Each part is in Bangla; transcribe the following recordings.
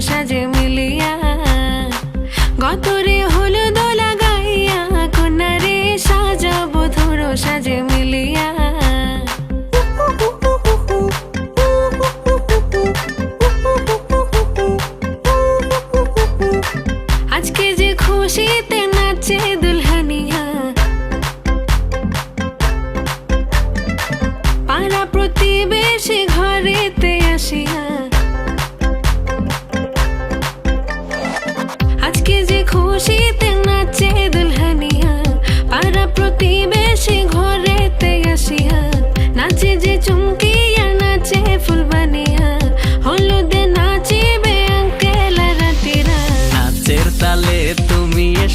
সাজে মিলিয়া। গতরে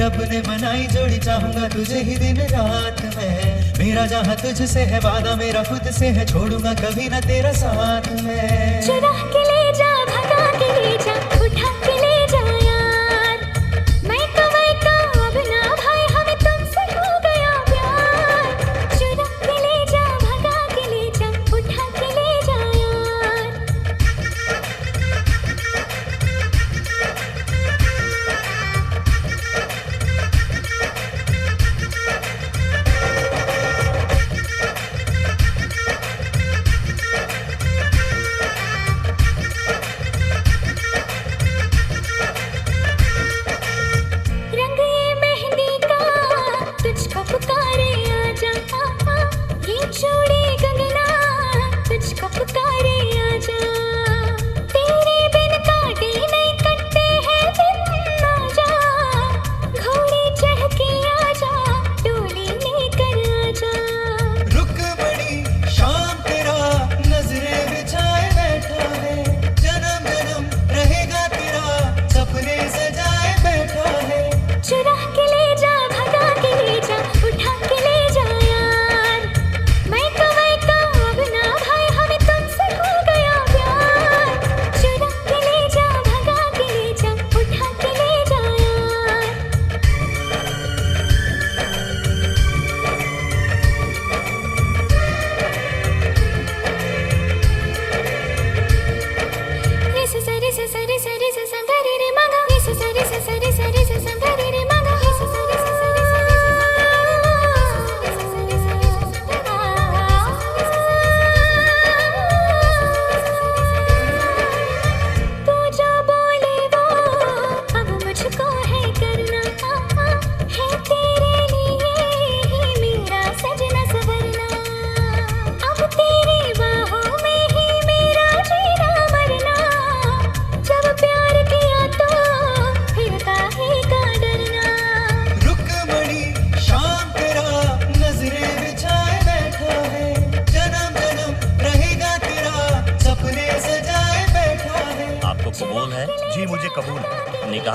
रब ने बनाई जोड़ी, चाहूँगा तुझे ही दिन रात में। मेरा जहाँ तुझसे है, वादा मेरा खुद से है, छोड़ूँगा कभी ना तेरा साथ में।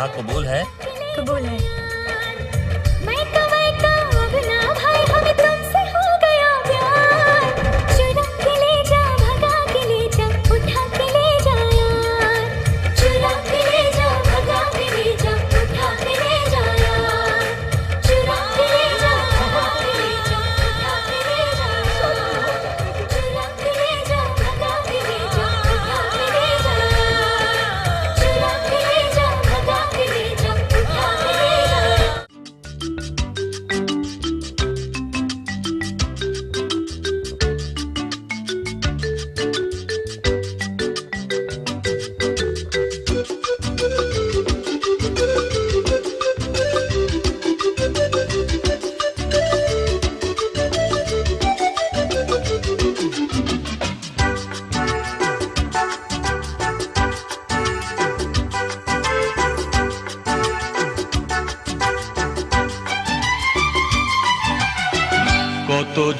कबूल है? कबूल है।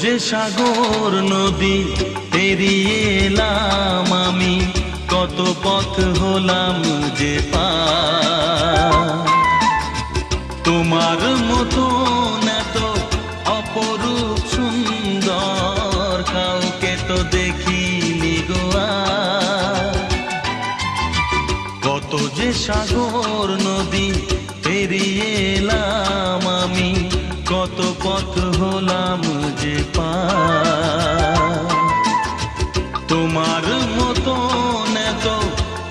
যে সাগর নদী পেরিয়ে এলাম আমি, কত পথ হলাম যে পা তোমার মতো এত অপরূপ সুন্দর, কাউকে তো দেখিনি গোয়া কত যে সাগর নদী পেরিয়ে এলাম যে পা তোমার মতো এত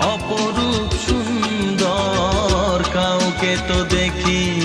অপরূপ সুন্দর কাউকে তো দেখিনি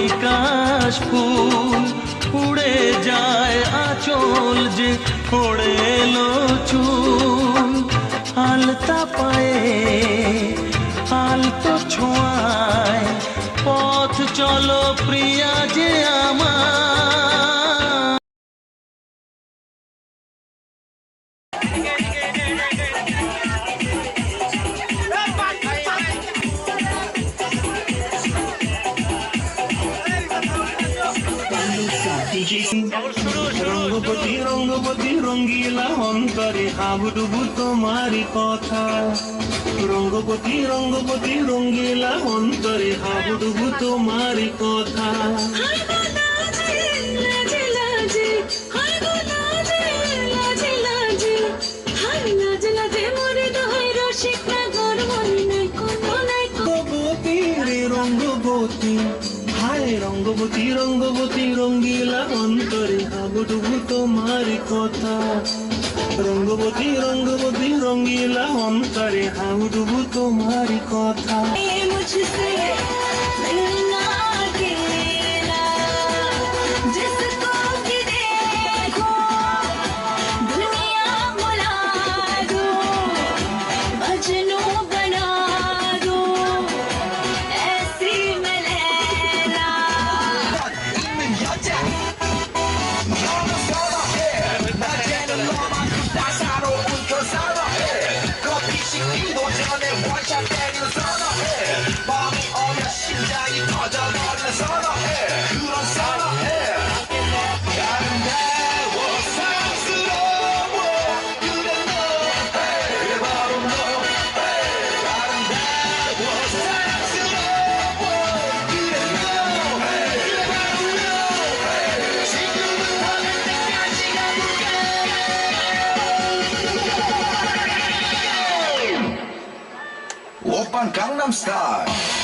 ওই কাশ ফুল উড়ে যায় আচল যে পড়ে এলো চুল। আলতা পায়ে, আলতো ছোঁয়ায় পথ চলো প্রিয়া যে আমার। অন্তরে হাবুডুবু তোমারি কথা। রঙ্গপতি রঙ্গপতি, রঙ্গিলা অন্তরে হাবুডুবু তোমারি কথা। রঙ্গবতী রঙ্গবতী রঙ্গবতী রঙ্গিলা অন্তরে হাবুডুবু তোমারি কথা। রঙ্গবতী রঙ্গবতী রঙ্গিলা অন্তরে হাউডুবু তোমারি কথা। I'm Style.